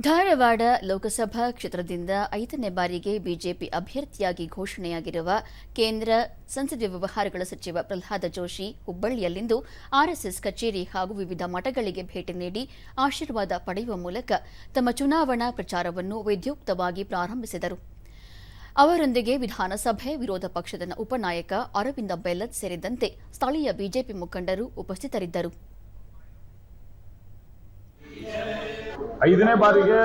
ಧಾರವಾಡ ಲೋಕಸಭಾ ಕ್ಷೇತ್ರದಿಂದ ಐದನೇ ಬಾರಿಗೆ ಬಿಜೆಪಿ ಅಭ್ಯರ್ಥಿಯಾಗಿ ಘೋಷಣೆಯಾಗಿರುವ ಕೇಂದ್ರ ಸಂಸದೀಯ ವ್ಯವಹಾರಗಳ ಸಚಿವ ಪ್ರಹ್ಲಾದ ಜೋಶಿ ಹುಬ್ಬಳ್ಳಿಯಲ್ಲಿಂದು ಆರ್ಎಸ್ಎಸ್ ಕಚೇರಿ ಹಾಗೂ ವಿವಿಧ ಮಠಗಳಿಗೆ ಭೇಟಿ ನೀಡಿ ಆಶೀರ್ವಾದ ಪಡೆಯುವ ಮೂಲಕ ತಮ್ಮ ಚುನಾವಣಾ ಪ್ರಚಾರವನ್ನು ವಿದ್ಯುಕ್ತವಾಗಿ ಪ್ರಾರಂಭಿಸಿದರು. ಅವರೊಂದಿಗೆ ವಿಧಾನಸಭೆ ವಿರೋಧ ಪಕ್ಷದ ಉಪನಾಯಕ ಅರವಿಂದ ಬೆಲ್ಲದ್ ಸೇರಿದಂತೆ ಸ್ಥಳೀಯ ಬಿಜೆಪಿ ಮುಖಂಡರು ಉಪಸ್ಥಿತರಿದ್ದರು. ಐದನೇ ಬಾರಿಗೆ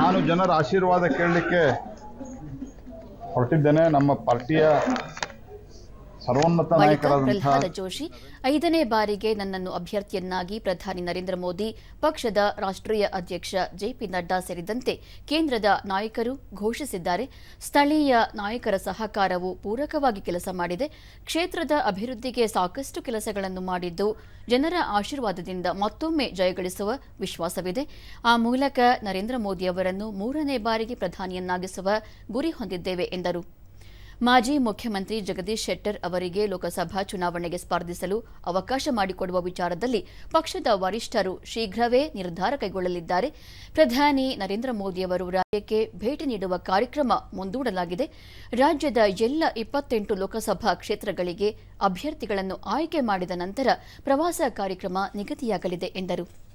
ನಾನು ಜನರ ಆಶೀರ್ವಾದ ಕೇಳಲಿಕ್ಕೆ ಹೊರಟಿದ್ದೇನೆ. ನಮ್ಮ ಪಾರ್ಟಿಯ ಸರ್ವೋನ್ನತ ಪ್ರಹ್ಲಾದ ಜೋಶಿ ಐದನೇ ಬಾರಿಗೆ ನನ್ನನ್ನು ಅಭ್ಯರ್ಥಿಯನ್ನಾಗಿ ಪ್ರಧಾನಿ ನರೇಂದ್ರ ಮೋದಿ ಪಕ್ಷದ ರಾಷ್ಟ್ರೀಯ ಅಧ್ಯಕ್ಷ ಜೆಪಿ ನಡ್ಡಾ ಸೇರಿದಂತೆ ಕೇಂದ್ರದ ನಾಯಕರು ಘೋಷಿಸಿದ್ದಾರೆ. ಸ್ಥಳೀಯ ನಾಯಕರ ಸಹಕಾರವು ಪೂರಕವಾಗಿ ಕೆಲಸ ಮಾಡಿದೆ. ಕ್ಷೇತ್ರದ ಅಭಿವೃದ್ಧಿಗೆ ಸಾಕಷ್ಟು ಕೆಲಸಗಳನ್ನು ಮಾಡಿದ್ದು ಜನರ ಆಶೀರ್ವಾದದಿಂದ ಮತ್ತೊಮ್ಮೆ ಜಯಗಳಿಸುವ ವಿಶ್ವಾಸವಿದೆ. ಆ ಮೂಲಕ ನರೇಂದ್ರ ಮೋದಿ ಅವರನ್ನು ಮೂರನೇ ಬಾರಿಗೆ ಪ್ರಧಾನಿಯನ್ನಾಗಿಸುವ ಗುರಿ ಹೊಂದಿದ್ದೇವೆ ಎಂದರು. ಮಾಜಿ ಮುಖ್ಯಮಂತ್ರಿ ಜಗದೀಶ್ ಶೆಟ್ಟರ್ ಅವರಿಗೆ ಲೋಕಸಭಾ ಚುನಾವಣೆಗೆ ಸ್ಪರ್ಧಿಸಲು ಅವಕಾಶ ಮಾಡಿಕೊಡುವ ವಿಚಾರದಲ್ಲಿ ಪಕ್ಷದ ವರಿಷ್ಠರು ಶೀಘ್ರವೇ ನಿರ್ಧಾರ ಕೈಗೊಳ್ಳಲಿದ್ದಾರೆ. ಪ್ರಧಾನಿ ನರೇಂದ್ರ ಮೋದಿಯವರು ರಾಜ್ಯಕ್ಕೆ ಭೇಟಿ ನೀಡುವ ಕಾರ್ಯಕ್ರಮ ಮುಂದೂಡಲಾಗಿದೆ. ರಾಜ್ಯದ ಎಲ್ಲ ಇಪ್ಪತ್ತೆಂಟು ಲೋಕಸಭಾ ಕ್ಷೇತ್ರಗಳಿಗೆ ಅಭ್ಯರ್ಥಿಗಳನ್ನು ಆಯ್ಕೆ ಮಾಡಿದ ನಂತರ ಪ್ರವಾಸ ಕಾರ್ಯಕ್ರಮ ನಿಗದಿಯಾಗಲಿದೆ ಎಂದರು.